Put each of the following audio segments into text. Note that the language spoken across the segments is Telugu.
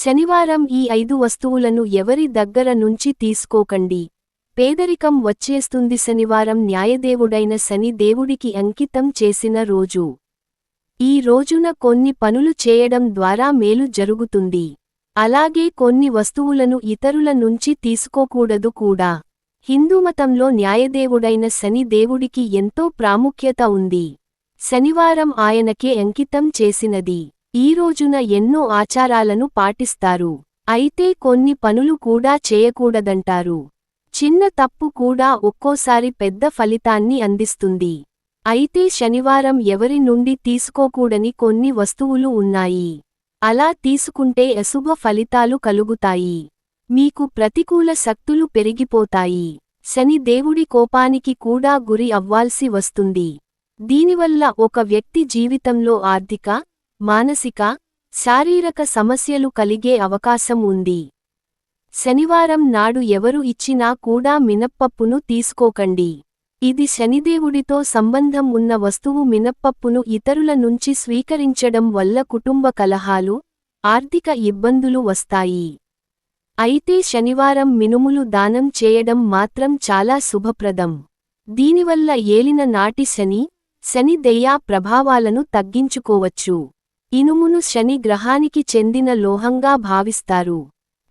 శనివారం ఈ ఐదు వస్తువులను ఎవరి దగ్గర నుంచి తీసుకోకండి. పేదరికం వచ్చేస్తుంది శనివారం న్యాయదేవుడైన శని దేవుడికి అంకితం చేసిన రోజు. ఈ రోజున కొన్ని పనులు చేయడం ద్వారా మేలు జరుగుతుంది. అలాగే కొన్ని వస్తువులను ఇతరుల నుంచి తీసుకోకూడదు కూడా. హిందూమతంలో న్యాయదేవుడైన శని దేవుడికి ఎంతో ప్రాముఖ్యత ఉంది. శనివారం ఆయనకే అంకితం చేసినది. ఈ రోజున ఎన్నో ఆచారాలను పాటిస్తారు. అయితే కొన్ని పనులు కూడా చేయకూడదంటారు. చిన్న తప్పు కూడా ఒక్కోసారి పెద్ద ఫలితాన్ని అందిస్తుంది. అయితే శనివారం ఎవరి నుండి తీసుకోకూడని కొన్ని వస్తువులు ఉన్నాయి. అలా తీసుకుంటే అశుభ ఫలితాలు కలుగుతాయి. మీకు ప్రతికూల శక్తులు పెరిగిపోతాయి. శని దేవుడి కోపానికి కూడా గురి అవ్వాల్సి వస్తుంది. దీనివల్ల ఒక వ్యక్తి జీవితంలో ఆర్థిక మానసిక శారీరక సమస్యలు కలిగే అవకాశం ఉంది. శనివారం నాడు ఎవరు ఇచ్చినా కూడా మినప్పప్పును తీసుకోకండి. ఇది శనిదేవుడితో సంబంధం ఉన్న వస్తువు మినప్పప్పును ఇతరుల నుంచి స్వీకరించడం వల్ల కుటుంబ కలహాలు ఆర్థిక ఇబ్బందులు వస్తాయి. అయితే శనివారం మినుములు దానం చేయడం మాత్రం చాలా శుభప్రదం. దీనివల్ల ఏలిన నాటి శని శని దెయ్యా ప్రభావాలను తగ్గించుకోవచ్చు. ఇనుమును శని గ్రహానికి చెందిన లోహంగా భావిస్తారు.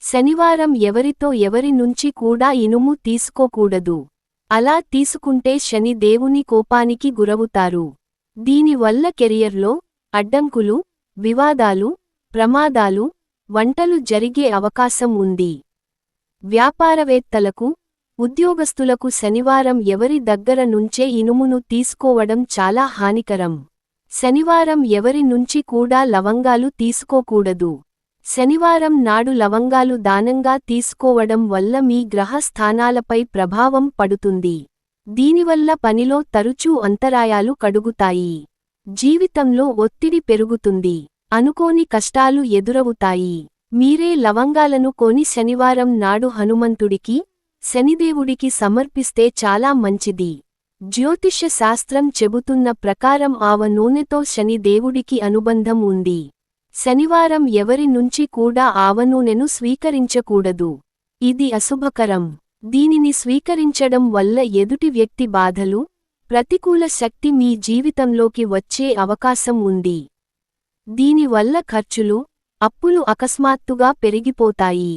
శనివారం ఎవరితో ఎవరి నుంచి కూడా ఇనుము తీసుకోకూడదు. అలా తీసుకుంటే శని దేవుని కోపానికి గురవుతారు. దీనివల్ల కెరియర్లో అడ్డంకులు వివాదాలు ప్రమాదాలు వంటలు జరిగే అవకాశం ఉంది. వ్యాపారవేత్తలకు ఉద్యోగస్తులకు శనివారం ఎవరి దగ్గర నుంచే ఇనుమును తీసుకోవడం చాలా హానికరం. శనివారం ఎవరి నుంచి కూడా లవంగాలు తీసుకోకూడదు. శనివారం నాడు లవంగాలు దానంగా తీసుకోవడం వల్ల మీ గ్రహ స్థానాలపై ప్రభావం పడుతుంది. దీనివల్ల పనిలో తరచూ అంతరాయాలు కడుగుతాయి. జీవితంలో ఒత్తిడి పెరుగుతుంది. అనుకోని కష్టాలు ఎదురవుతాయి. మీరే లవంగాలను కొని శనివారం నాడు హనుమంతుడికి శనిదేవుడికి సమర్పిస్తే చాలా మంచిది. జ్యోతిష్య శాస్త్రం చెబుతున్న ప్రకారం ఆవ నూనెతో శని దేవుడికి అనుబంధం ఉంది. శనివారం ఎవరి నుంచి కూడా ఆవనూనెను స్వీకరించకూడదు. ఇది అశుభకరం. దీనిని స్వీకరించడం వల్ల ఎదుటి వ్యక్తి బాధలు ప్రతికూల శక్తి మీ జీవితంలోకి వచ్చే అవకాశం ఉంది. దీనివల్ల ఖర్చులు అప్పులు అకస్మాత్తుగా పెరిగిపోతాయి.